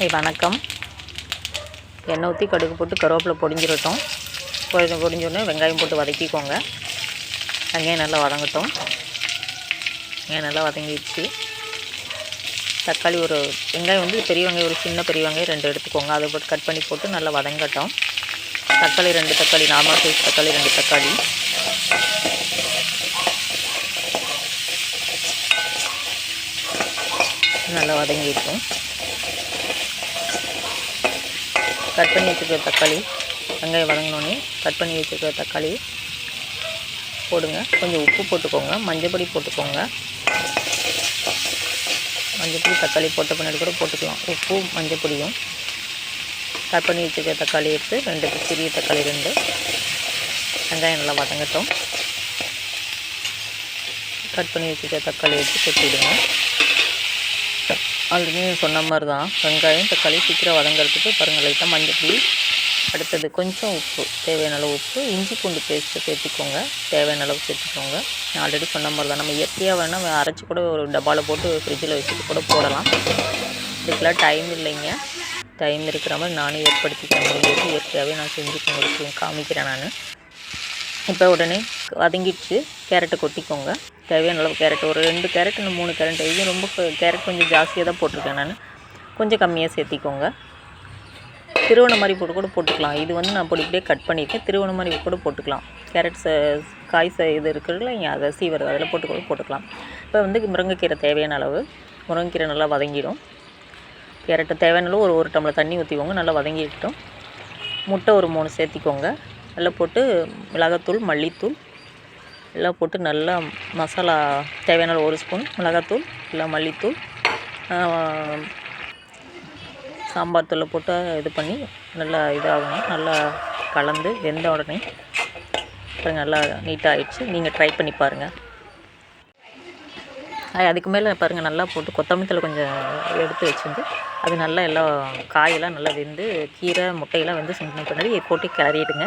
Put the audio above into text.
வணக்கம். எண்ணெய் ஊற்றி கடுகு போட்டு கருவேப்பிலை பொடிஞ்சிடட்டும் பொடி பொடிஞ்சோடனே வெங்காயம் போட்டு வதக்கிக்கோங்க. வெங்காயம் நல்லா வதங்கட்டும். வெங்காயம் நல்லா வதங்கிடுச்சு. தக்காளி ஒரு வெங்காயம் வந்து பெரிய வெங்காயம் ஒரு சின்ன பெரிய வெங்காயம் ரெண்டு எடுத்துக்கோங்க. அதை போட்டு கட் பண்ணி போட்டு நல்லா வதங்கட்டும். தக்காளி ரெண்டு தக்காளி நார்மல் சைஸ் தக்காளி ரெண்டு தக்காளி. நல்லா வதங்கிட்டோம். கட் பண்ணி வச்சுருக்க தக்காளி வெங்காயம் வதங்கினோடனே கட் பண்ணி வச்சுருக்க தக்காளி போடுங்க. கொஞ்சம் உப்பு போட்டுக்கோங்க. மஞ்சப்பொடி போட்டுக்கோங்க. மஞ்சப்பொடி தக்காளி போட்ட பின்னாடி கூட போட்டுக்கலாம். உப்பு மஞ்சப்பொடியும். கட் பண்ணி வச்சுருக்க தக்காளி எடுத்து ரெண்டு சிறிய தக்காளி ரெண்டு. வெங்காயம் நல்லா வதங்கட்டும். கட் பண்ணி வச்சுருக்க தக்காளி எடுத்து கொட்டிவிடுங்க ஆல்ரெடி சொன்ன மாதிரி தான் வெங்காயம் தக்காளி சீக்கிரம் வதங்கிறதுக்கு பாருங்கள் லைட்டாக மஞ்சள் அடுத்தது கொஞ்சம் உப்பு. தேவையான அளவு உப்பு. இஞ்சி பூண்டு பேஸ்ட்டு சேர்த்துக்கோங்க. தேவையான அளவு சேர்த்துக்கோங்க. நான் ஆல்ரெடி சொன்ன மாதிரி தான் நம்ம இயற்கையாக வேணால் அரைச்சி கூட ஒரு டப்பாவில் போட்டு ஃப்ரிட்ஜில் வச்சுட்டு கூட போடலாம். இதுக்கெல்லாம் டைம் இல்லைங்க. டைம் இருக்கிற மாதிரி நானும் ஏற்படுத்திக்கிற முடியாது இயற்கையாகவே நான் செஞ்சு உங்களுக்கு காமிக்கிறேன் நான். இப்போ உடனே வதங்கிடுச்சு. கேரட்டை கொட்டிக்கோங்க. தேவையான அளவு கேரட் ஒரு ரெண்டு கேரட் இல்லை மூணு கேரட். இது ரொம்ப கேரட் கொஞ்சம் ஜாஸ்தியாக தான் போட்டிருக்கேன் நான். கொஞ்சம் கம்மியாக சேர்த்திக்கோங்க. திருவண்ண மாதிரி போட்டு கூட போட்டுக்கலாம். இது வந்து நான் பொடி இப்படியே கட் பண்ணியிருக்கேன். திருவண்ண மாதிரி கூட போட்டுக்கலாம். கேரட் ச காய் ச இது இருக்குல்ல நீங்கள் அதை சீவர் அதில் போட்டு கூட போட்டுக்கலாம். இப்போ வந்து முருங்கைக்கீரை தேவையான அளவு. முருங்கைக்கீரை நல்லா வதங்கிடும். கேரட்டை தேவையான அளவு ஒரு ஒரு டம்ளர் தண்ணி ஊற்றிக்கோங்க நல்லா வதங்கிட்டோம் முட்டை ஒரு மூணு சேர்த்திக்கோங்க. எல்லாம் போட்டு மிளகாத்தூள் மல்லித்தூள் எல்லாம் போட்டு நல்லா மசாலா தேவையான ஒரு ஸ்பூன் மிளகாத்தூள் இல்லை மல்லித்தூள் சாம்பார் தூளை போட்டு இது பண்ணி நல்லா இதாகணும். நல்லா கலந்து வெந்த உடனே அப்புறம் நல்லா நீட்டாக ஆயிடுச்சு. நீங்கள் ட்ரை பண்ணி பாருங்கள் அதுக்கு மேலே பாருங்கள் நல்லா போட்டு கொத்தமல்லி தலை கொஞ்சம் எடுத்து வச்சுருந்து அது நல்லா எல்லாம் காயெல்லாம் நல்லா வெந்து கீரை முட்டையெல்லாம் வந்து செஞ்சு பண்ணி போட்டு கிளறிடுங்க.